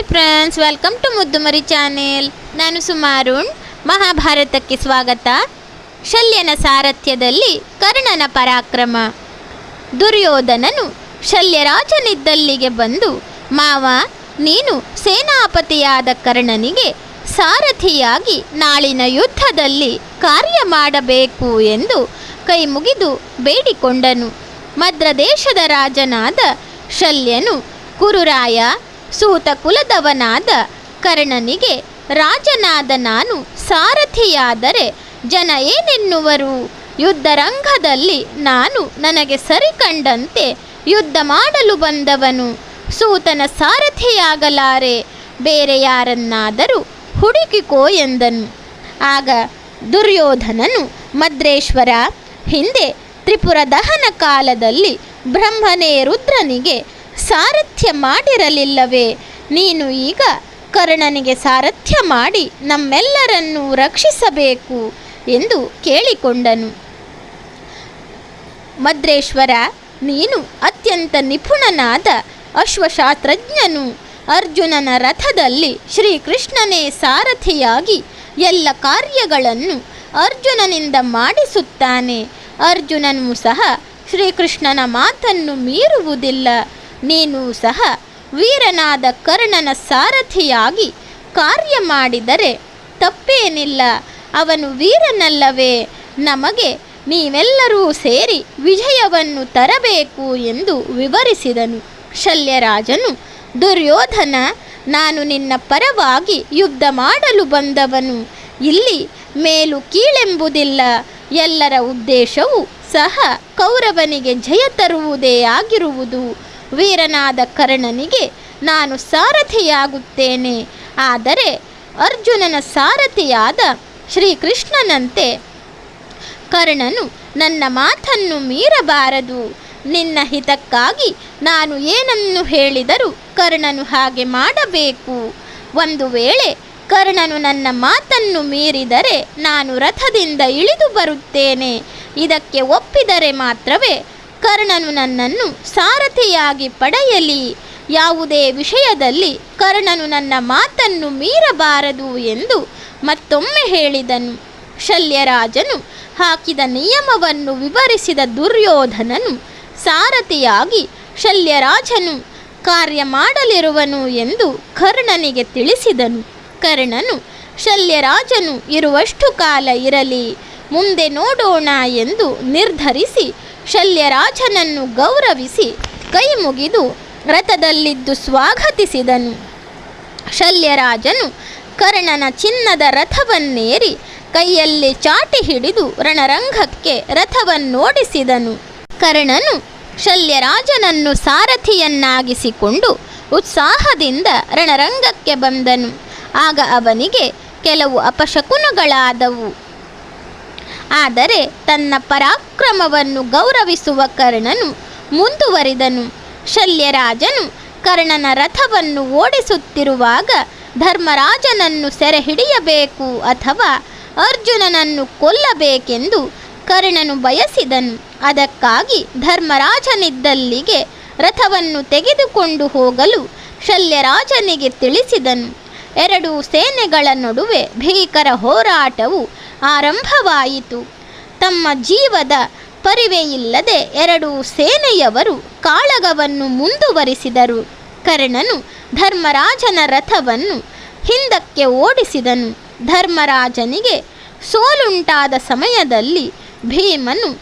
Hi friends welcome to Muddumari channel ನಾನು ಸುಮಾರುಣ್ ಮಹಾಭಾರತಕ್ಕೆ ಸ್ವಾಗತ. ಶಲ್ಯನ ಸಾರಥ್ಯದಲ್ಲಿ ಕರ್ಣನ ಪರಾಕ್ರಮ. ದುರ್ಯೋಧನನು ಶಲ್ಯರಾಜನಿದ್ದಲ್ಲಿಗೆ ಬಂದು, ಮಾವ, ನೀನು ಸೇನಾಪತಿಯಾದ ಕರ್ಣನಿಗೆ ಸಾರಥಿಯಾಗಿ ನಾಳಿನ ಯುದ್ಧದಲ್ಲಿ ಕಾರ್ಯ ಮಾಡಬೇಕು ಎಂದು ಕೈ ಮುಗಿದು ಬೇಡಿಕೊಂಡನು. ಮದ್ರದೇಶದ ರಾಜನಾದ ಶಲ್ಯನು ಕುರುರಾಯ ಸೂತ ಕುಲದವನಾದ ಕರ್ಣನಿಗೆ ರಾಜನಾದ ನಾನು ಸಾರಥಿಯಾದರೆ ಜನ ಏನೆನ್ನುವರು? ಯುದ್ಧರಂಗದಲ್ಲಿ ನಾನು ನನಗೆ ಸರಿ ಕಂಡಂತೆ ಯುದ್ಧ ಮಾಡಲು ಬಂದವನು. ಸೂತನ ಸಾರಥಿಯಾಗಲಾರೆ, ಬೇರೆ ಯಾರನ್ನಾದರೂ ಹುಡುಕಿಕೋ ಎಂದನು. ಆಗ ದುರ್ಯೋಧನನು ಮದ್ರೇಶ್ವರ ಹಿಂದೆ ತ್ರಿಪುರ ದಹನ ಕಾಲದಲ್ಲಿ ಬ್ರಹ್ಮನೇ ರುದ್ರನಿಗೆ ಸಾರಥ್ಯ ಮಾಡಿರಲಿಲ್ಲವೇ? ನೀನು ಈಗ ಕರ್ಣನಿಗೆ ಸಾರಥ್ಯ ಮಾಡಿ ನಮ್ಮೆಲ್ಲರನ್ನೂ ರಕ್ಷಿಸಬೇಕು ಎಂದು ಕೇಳಿಕೊಂಡನು. ಮದ್ರೇಶ್ವರ, ನೀನು ಅತ್ಯಂತ ನಿಪುಣನಾದ ಅಶ್ವಶಾಸ್ತ್ರಜ್ಞನು. ಅರ್ಜುನನ ರಥದಲ್ಲಿ ಶ್ರೀಕೃಷ್ಣನೇ ಸಾರಥಿಯಾಗಿ ಎಲ್ಲ ಕಾರ್ಯಗಳನ್ನು ಅರ್ಜುನನಿಂದ ಮಾಡಿಸುತ್ತಾನೆ. ಅರ್ಜುನನು ಸಹ ಶ್ರೀಕೃಷ್ಣನ ಮಾತನ್ನು ಮೀರುವುದಿಲ್ಲ. ನೀನು ಸಹ ವೀರನಾದ ಕರ್ಣನ ಸಾರಥಿಯಾಗಿ ಕಾರ್ಯ ಮಾಡಿದರೆ ತಪ್ಪೇನಿಲ್ಲ. ಅವನು ವೀರನಲ್ಲವೇ. ನಮಗೆ ನೀವೆಲ್ಲರೂ ಸೇರಿ ವಿಜಯವನ್ನು ತರಬೇಕು ಎಂದು ವಿವರಿಸಿದನು. ಶಲ್ಯರಾಜನು, ದುರ್ಯೋಧನ, ನಾನು ನಿನ್ನ ಪರವಾಗಿ ಯುದ್ಧ ಮಾಡಲು ಬಂದವನು. ಇಲ್ಲಿ ಮೇಲು ಕೀಳೆಂಬುದಿಲ್ಲ. ಎಲ್ಲರ ಉದ್ದೇಶವು ಸಹ ಕೌರವನಿಗೆ ಜಯ ತರುವುದೇ ಆಗಿರುವುದು. ವೀರನಾದ ಕರ್ಣನಿಗೆ ನಾನು ಸಾರಥಿಯಾಗುತ್ತೇನೆ. ಆದರೆ ಅರ್ಜುನನ ಸಾರಥಿಯಾದ ಶ್ರೀಕೃಷ್ಣನಂತೆ ಕರ್ಣನು ನನ್ನ ಮಾತನ್ನು ಮೀರಬಾರದು. ನಿನ್ನ ಹಿತಕ್ಕಾಗಿ ನಾನು ಏನನ್ನು ಹೇಳಿದರೂ ಕರ್ಣನು ಹಾಗೆ ಮಾಡಬೇಕು. ಒಂದು ವೇಳೆ ಕರ್ಣನು ನನ್ನ ಮಾತನ್ನು ಮೀರಿದರೆ ನಾನು ರಥದಿಂದ ಇಳಿದು ಬರುತ್ತೇನೆ. ಇದಕ್ಕೆ ಒಪ್ಪಿದರೆ ಮಾತ್ರವೇ ಕರ್ಣನು ನನ್ನನ್ನು ಸಾರಥಿಯಾಗಿ ಪಡೆಯಲಿ. ಯಾವುದೇ ವಿಷಯದಲ್ಲಿ ಕರ್ಣನು ನನ್ನ ಮಾತನ್ನು ಮೀರಬಾರದು ಎಂದು ಮತ್ತೊಮ್ಮೆ ಹೇಳಿದನು. ಶಲ್ಯರಾಜನು ಹಾಕಿದ ನಿಯಮವನ್ನು ವಿವರಿಸಿದ ದುರ್ಯೋಧನನು ಸಾರಥಿಯಾಗಿ ಶಲ್ಯರಾಜನು ಕಾರ್ಯ ಮಾಡಲಿರುವನು ಎಂದು ಕರ್ಣನಿಗೆ ತಿಳಿಸಿದನು. ಕರ್ಣನು, ಶಲ್ಯರಾಜನು ಇರುವಷ್ಟು ಕಾಲ ಇರಲಿ, ಮುಂದೆ ನೋಡೋಣ ಎಂದು ನಿರ್ಧರಿಸಿ ಶಲ್ಯರಾಜನನ್ನು ಗೌರವಿಸಿ ಕೈ ಮುಗಿದು ರಥದಲ್ಲಿದ್ದು ಸ್ವಾಗತಿಸಿದನು. ಶಲ್ಯರಾಜನು ಕರ್ಣನ ಚಿನ್ನದ ರಥವನ್ನೇರಿ ಕೈಯಲ್ಲಿ ಚಾಟಿ ಹಿಡಿದು ರಣರಂಗಕ್ಕೆ ರಥವನ್ನೋಡಿಸಿದನು. ಕರ್ಣನು ಶಲ್ಯರಾಜನನ್ನು ಸಾರಥಿಯನ್ನಾಗಿಸಿಕೊಂಡು ಉತ್ಸಾಹದಿಂದ ರಣರಂಗಕ್ಕೆ ಬಂದನು. ಆಗ ಅವನಿಗೆ ಕೆಲವು ಅಪಶಕುನಗಳಾದವು. ಆದರೆ ತನ್ನ ಪರಾಕ್ರಮವನ್ನು ಗೌರವಿಸುವ ಕರ್ಣನು ಮುಂದುವರಿದನು. ಶಲ್ಯರಾಜನು ಕರ್ಣನ ರಥವನ್ನು ಓಡಿಸುತ್ತಿರುವಾಗ ಧರ್ಮರಾಜನನ್ನು ಸೆರೆ ಹಿಡಿಯಬೇಕು ಅಥವಾ ಅರ್ಜುನನನ್ನು ಕೊಲ್ಲಬೇಕೆಂದು ಕರ್ಣನು ಬಯಸಿದನು. ಅದಕ್ಕಾಗಿ ಧರ್ಮರಾಜನಿದ್ದಲ್ಲಿಗೆ ರಥವನ್ನು ತೆಗೆದುಕೊಂಡು ಹೋಗಲು ಶಲ್ಯರಾಜನಿಗೆ ತಿಳಿಸಿದನು. ಎರಡು ಸೇನೆಗಳ ನಡುವೆ ಭೀಕರ ಹೋರಾಟವು ಆರಂಭವಾಯಿತು. ತಮ್ಮ ಜೀವದ ಪರಿವೆಯಿಲ್ಲದೆ ಎರಡೂ ಸೇನೆಯವರು ಕಾಳಗವನ್ನು ಮುಂದುವರಿಸಿದರು. ಕರ್ಣನು ಧರ್ಮರಾಜನ ರಥವನ್ನು ಹಿಂದಕ್ಕೆ ಓಡಿಸಿದನು. ಧರ್ಮರಾಜನಿಗೆ ಸೋಲುಂಟಾದ ಸಮಯದಲ್ಲಿ ಭೀಮನು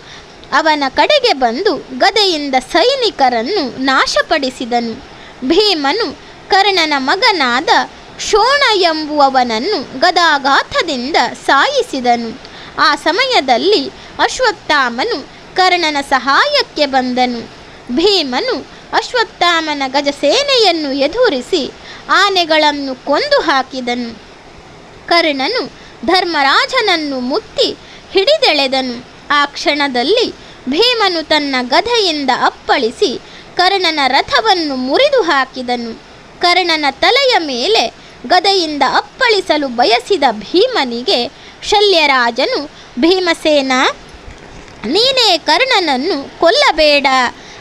ಅವನ ಕಡೆಗೆ ಬಂದು ಗದೆಯಿಂದ ಸೈನಿಕರನ್ನು ನಾಶಪಡಿಸಿದನು. ಭೀಮನು ಕರ್ಣನ ಮಗನಾದ ಶೋಣ ಎಂಬುವವನನ್ನು ಗದಾಘಾತದಿಂದ ಸಾಯಿಸಿದನು. ಆ ಸಮಯದಲ್ಲಿ ಅಶ್ವತ್ಥಾಮನು ಕರ್ಣನ ಸಹಾಯಕ್ಕೆ ಬಂದನು. ಭೀಮನು ಅಶ್ವತ್ಥಾಮನ ಗಜಸೇನೆಯನ್ನು ಎದುರಿಸಿ ಆನೆಗಳನ್ನು ಕೊಂದು ಹಾಕಿದನು. ಕರ್ಣನು ಧರ್ಮರಾಜನನ್ನು ಮುತ್ತಿ ಹಿಡಿದೆಳೆದನು. ಆ ಕ್ಷಣದಲ್ಲಿ ಭೀಮನು ತನ್ನ ಗದೆಯಿಂದ ಅಪ್ಪಳಿಸಿ ಕರ್ಣನ ರಥವನ್ನು ಮುರಿದು ಹಾಕಿದನು. ಕರ್ಣನ ತಲೆಯ ಮೇಲೆ ಗದೆಯಿಂದ ಅಪ್ಪಳಿಸಲು ಬಯಸಿದ ಭೀಮನಿಗೆ ಶಲ್ಯರಾಜನು, ಭೀಮಸೇನ, ನೀನೇ ಕರ್ಣನನ್ನು ಕೊಲ್ಲಬೇಡ.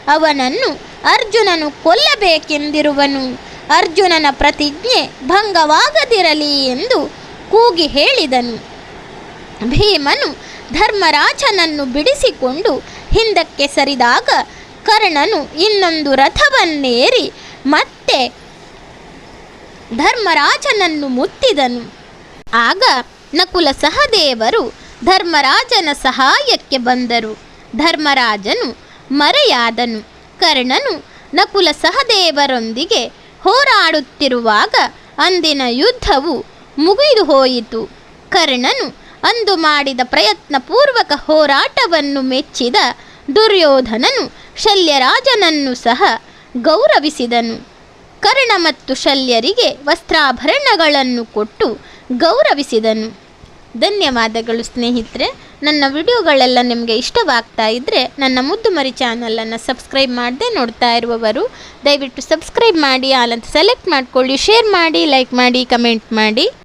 ಅವನನ್ನು ಅರ್ಜುನನು ಕೊಲ್ಲಬೇಕೆಂದಿರುವನು. ಅರ್ಜುನನ ಪ್ರತಿಜ್ಞೆ ಭಂಗವಾಗದಿರಲಿ ಎಂದು ಕೂಗಿ ಹೇಳಿದನು. ಭೀಮನು ಧರ್ಮರಾಜನನ್ನು ಬಿಡಿಸಿಕೊಂಡು ಹಿಂದಕ್ಕೆ ಸರಿದಾಗ ಕರ್ಣನು ಇನ್ನೊಂದು ರಥವನ್ನೇರಿ ಮತ್ತೆ ಧರ್ಮರಾಜನನ್ನು ಮುತ್ತಿದನು. ಆಗ ನಕುಲ ಸಹದೇವರು ಧರ್ಮರಾಜನ ಸಹಾಯಕ್ಕೆ ಬಂದರು. ಧರ್ಮರಾಜನು ಮರೆಯಾದನು. ಕರ್ಣನು ನಕುಲ ಸಹದೇವರೊಂದಿಗೆ ಹೋರಾಡುತ್ತಿರುವಾಗ ಅಂದಿನ ಯುದ್ಧವು ಮುಗಿದು ಹೋಯಿತು. ಕರ್ಣನು ಅಂದು ಮಾಡಿದ ಪ್ರಯತ್ನಪೂರ್ವಕ ಹೋರಾಟವನ್ನು ಮೆಚ್ಚಿದ ದುರ್ಯೋಧನನು ಶಲ್ಯರಾಜನನ್ನು ಸಹ ಗೌರವಿಸಿದನು. ಕರ್ಣ ಮತ್ತು ಶಲ್ಯರಿಗೆ ವಸ್ತ್ರಾಭರಣಗಳನ್ನು ಕೊಟ್ಟು ಗೌರವಿಸಿದನು. ಧನ್ಯವಾದಗಳು ಸ್ನೇಹಿತರೆ. ನನ್ನ ವಿಡಿಯೋಗಳೆಲ್ಲ ನಿಮಗೆ ಇಷ್ಟವಾಗ್ತಾ ಇದ್ದರೆ ನನ್ನ ಮುದ್ದು ಮರಿ ಚಾನಲನ್ನು ಸಬ್ಸ್ಕ್ರೈಬ್ ಮಾಡದೆ ನೋಡ್ತಾ ಇರುವವರು, ದಯವಿಟ್ಟು ಸಬ್ಸ್ಕ್ರೈಬ್ ಮಾಡಿ ಆಲಂತ ಸೆಲೆಕ್ಟ್ ಮಾಡಿಕೊಳ್ಳಿ, ಶೇರ್ ಮಾಡಿ, ಲೈಕ್ ಮಾಡಿ, ಕಮೆಂಟ್ ಮಾಡಿ.